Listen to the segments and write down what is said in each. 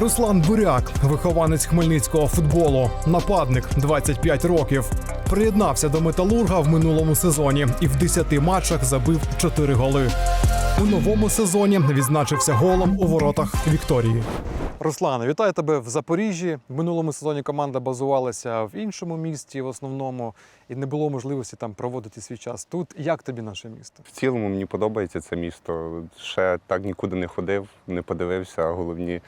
Руслан Буряк, вихованець хмельницького футболу, нападник 25 років. Приєднався до металурга в минулому сезоні і в 10 матчах забив 4 голи. У новому сезоні відзначився голом у воротах Вікторії. Руслане, вітаю тебе в Запоріжжі. В минулому сезоні команда базувалася в іншому місті, в основному, і не було можливості там проводити свій час. Тут як тобі наше місто? В цілому мені подобається це місто. Ще так нікуди не ходив, не подивився головні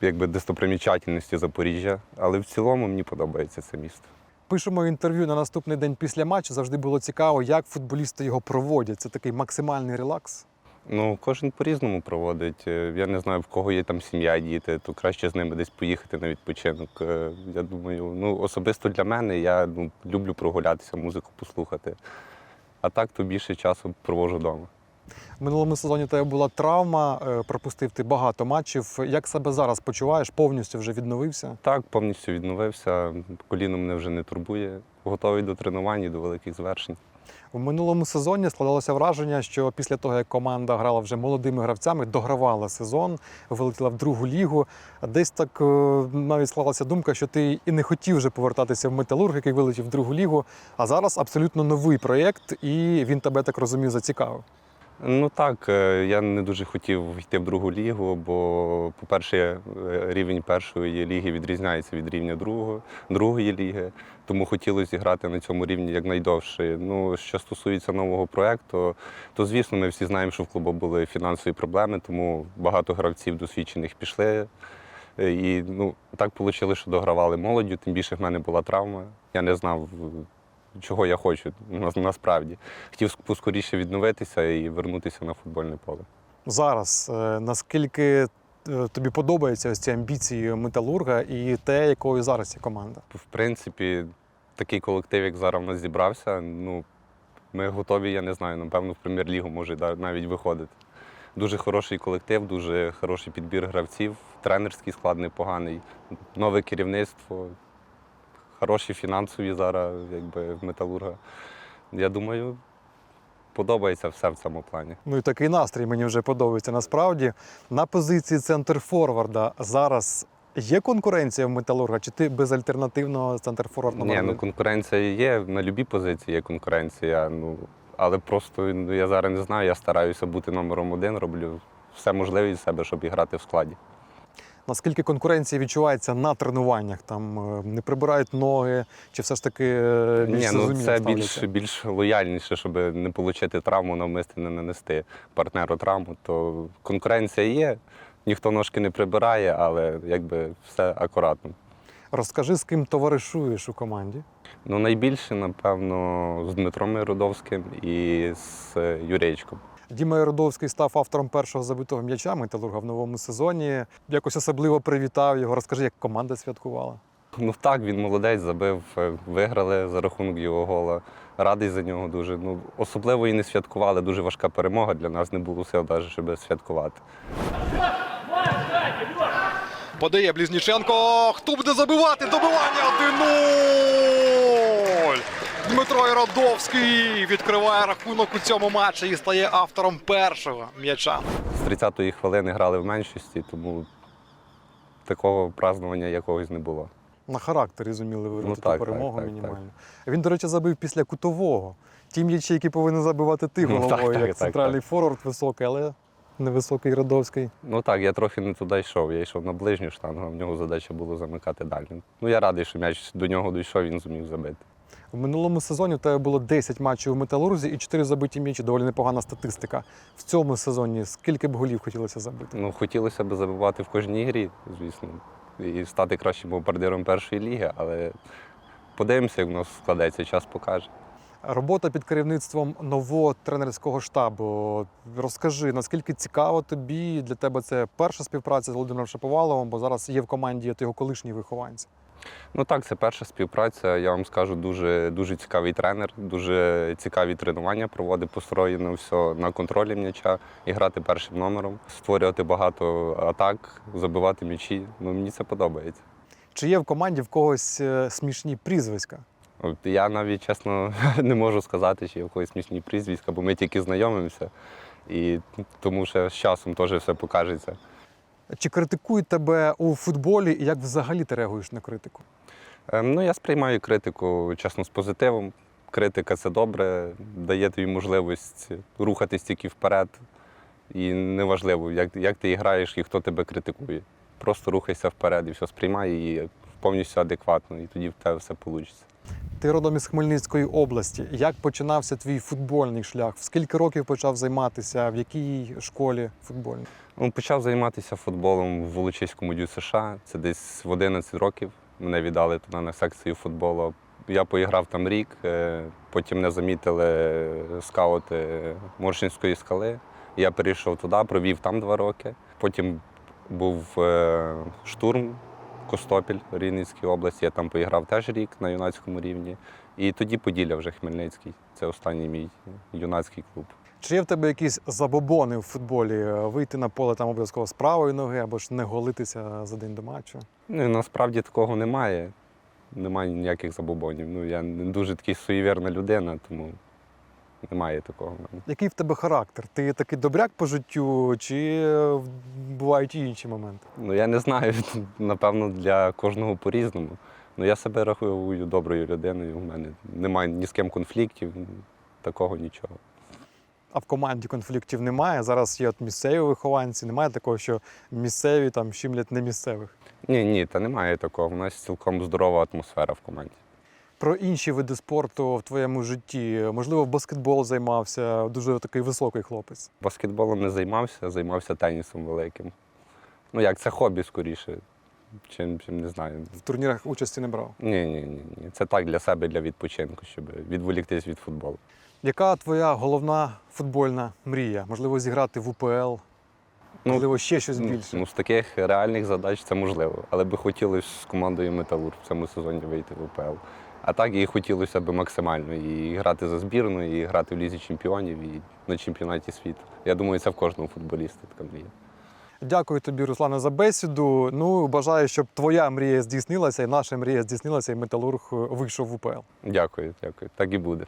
якби, достопримічательності Запоріжжя. Але в цілому мені подобається це місто. Пишемо інтерв'ю на наступний день після матчу. Завжди було цікаво, як футболісти його проводять. Це такий максимальний релакс. Ну, кожен по-різному проводить. Е, Я не знаю, в кого є там сім'я, діти, то краще з ними десь поїхати на відпочинок. Е, Я думаю, ну особисто для мене я ну, люблю прогулятися, музику послухати. А так то більше часу провожу вдома. В минулому сезоні у тебе була травма, е, пропустив ти багато матчів. Як себе зараз почуваєш? Повністю вже відновився? Так, повністю відновився, коліно мене вже не турбує. Готовий до тренувань і до великих звершень. В минулому сезоні складалося враження, що після того, як команда грала вже молодими гравцями, догравала сезон, вилетіла в другу лігу. Десь так е, навіть склалася думка, що ти і не хотів вже повертатися в металург, який вилетів в другу лігу. А зараз абсолютно новий проєкт, і він тебе так розумію, зацікавив. Ну так, е, я не дуже хотів йти в другу лігу, бо, по-перше, е, рівень першої ліги відрізняється від рівня другого, другої ліги, тому хотілося зіграти на цьому рівні якнайдовше. Ну, що стосується нового проєкту, то звісно, ми всі знаємо, що в клубу були фінансові проблеми, тому багато гравців досвідчених пішли. Е, І ну, так вийшло, що догравали молоддю, тим більше в мене була травма. Я не знав, чого я хочу на- насправді. Хотів поскоріше відновитися і вернутися на футбольне поле. Зараз е, наскільки е, тобі подобаються ось ці амбіції металурга і те, якою зараз є команда? В принципі, такий колектив, як зараз у нас зібрався, ну, ми готові, я не знаю, напевно, в прем'єр-лігу може навіть виходити. Дуже хороший колектив, дуже хороший підбір гравців, тренерський склад непоганий, нове керівництво, хороші фінансові зараз, якби в металурга. Я думаю, подобається все в цьому плані. Ну і такий настрій мені вже подобається. Насправді на позиції центр форварда зараз є конкуренція в металурга, чи ти безальтернативно центр форвард Ні, ну конкуренція є. На любій позиції є конкуренція. Ну, але просто ну, я зараз не знаю, я стараюся бути номером один, роблю все можливе від себе, щоб грати в складі. Наскільки конкуренція відчувається на тренуваннях? Там е, не прибирають ноги, чи все ж таки е, більш Ні, ну це ставляться? більш, більш лояльніше, щоб не отримати травму, навмисне не нанести партнеру травму. То конкуренція є, ніхто ножки не прибирає, але якби все акуратно. Розкажи, з ким товаришуєш у команді? Ну, найбільше, напевно, з Дмитром Миродовським і з Юрєчком. Діма Яродовський став автором першого забитого м'яча металурга в новому сезоні. Якось особливо привітав його. Розкажи, як команда святкувала. Ну так, він молодець, забив, е, виграли за рахунок його гола. Радий за нього дуже. Ну, особливо і не святкували. Дуже важка перемога. Для нас не було сил, навіть, щоб святкувати. Подає Близніченко. Хто буде забивати? Добивання 1-0. Дмитро Яродовський відкриває рахунок у цьому матчі і стає автором першого м'яча. З 30-ї хвилини грали в меншості, тому такого празднування якогось не було. На характері зуміли виграти Ну, ту так, перемогу так, так, мінімально. Він, до речі, забив після кутового. Ті м'ячі, які повинен забивати ти Ну, головою, так, так, як так, центральний форвард високий, але невисокий Яродовський. Ну так, я трохи не туди йшов. Я йшов на ближню штангу, а в нього задача була замикати дальню. Ну я радий, що м'яч до нього дійшов, він зумів забити. В минулому сезоні у тебе було 10 матчів у металурзі і 4 забиті м'ячі. Доволі непогана статистика. В цьому сезоні скільки б голів хотілося забити? Ну, хотілося б забивати в кожній грі, звісно, і стати кращим бомбардиром першої ліги, але подивимося, як в нас складеться, час покаже. Робота під керівництвом нового тренерського штабу. Розкажи, наскільки цікаво тобі для тебе це перша співпраця з Володимиром Шаповаловим, бо зараз є в команді його колишні вихованці. Ну так, це перша співпраця. Я вам скажу, дуже, дуже цікавий тренер, дуже цікаві тренування проводить, построєно все на контролі м'яча і грати першим номером, створювати багато атак, забивати м'ячі. Ну, мені це подобається. Чи є в команді в когось е, смішні прізвиська? От я навіть чесно не можу сказати, чи є в когось смішні прізвиська, бо ми тільки знайомимося, і тому що з часом теж все покажеться. Чи критикують тебе у футболі і як взагалі ти реагуєш на критику? Ем, Ну, я сприймаю критику чесно з позитивом. Критика це добре, дає тобі можливість рухатись тільки вперед. І неважливо, як, як ти граєш і хто тебе критикує. Просто рухайся вперед і все сприймай її повністю адекватно, і тоді в тебе все вийде. Ти родом із Хмельницької області. Як починався твій футбольний шлях? В скільки років почав займатися? В якій школі футбольній? Ну, почав займатися футболом в Волочиському дю США. Це десь в 11 років. Мене віддали туди на секцію футболу. Я поіграв там рік, е, потім мене замітили скаути Моршинської скали. Я перейшов туди, провів там два роки. Потім був е, штурм Костопіль Рівненській області. Я там поіграв теж рік на юнацькому рівні. І тоді Поділля вже Хмельницький. Це останній мій юнацький клуб. Чи є в тебе якісь забобони в футболі? Вийти на поле там обов'язково з правої ноги або ж не голитися за день до матчу? Ну, насправді такого немає. Немає ніяких забобонів. Ну, я не дуже такий суєвірна людина, тому немає такого в мене. Який в тебе характер? Ти такий добряк по життю, чи е, бувають і інші моменти? Ну, я не знаю, напевно, для кожного по-різному. Ну, я себе рахую доброю людиною. У мене немає ні з ким конфліктів, такого нічого. А в команді конфліктів немає. Зараз є от місцеві вихованці. Немає такого, що місцеві там щемлять не місцевих. Ні, ні, та немає такого. У нас цілком здорова атмосфера в команді. Про інші види спорту в твоєму житті. Можливо, в баскетбол займався дуже такий високий хлопець. Баскетболом не займався, займався тенісом великим. Ну, як це хобі скоріше, чим, чим не знаю. В турнірах участі не брав. Ні, ні, ні, ні. Це так для себе, для відпочинку, щоб відволіктись від футболу. Яка твоя головна футбольна мрія? Можливо, зіграти в УПЛ, можливо, ще щось ну, більше. Ну, з таких реальних задач це можливо. Але би хотілося з командою Металург в цьому сезоні вийти в УПЛ. А так і хотілося б максимально і грати за збірну, і грати в лізі чемпіонів, і на чемпіонаті світу. Я думаю, це в кожному футболіста така мрія. Дякую тобі, Руслана, за бесіду. Ну, бажаю, щоб твоя мрія здійснилася, і наша мрія здійснилася, і металург е, вийшов в УПЛ. Дякую, дякую. Так і буде.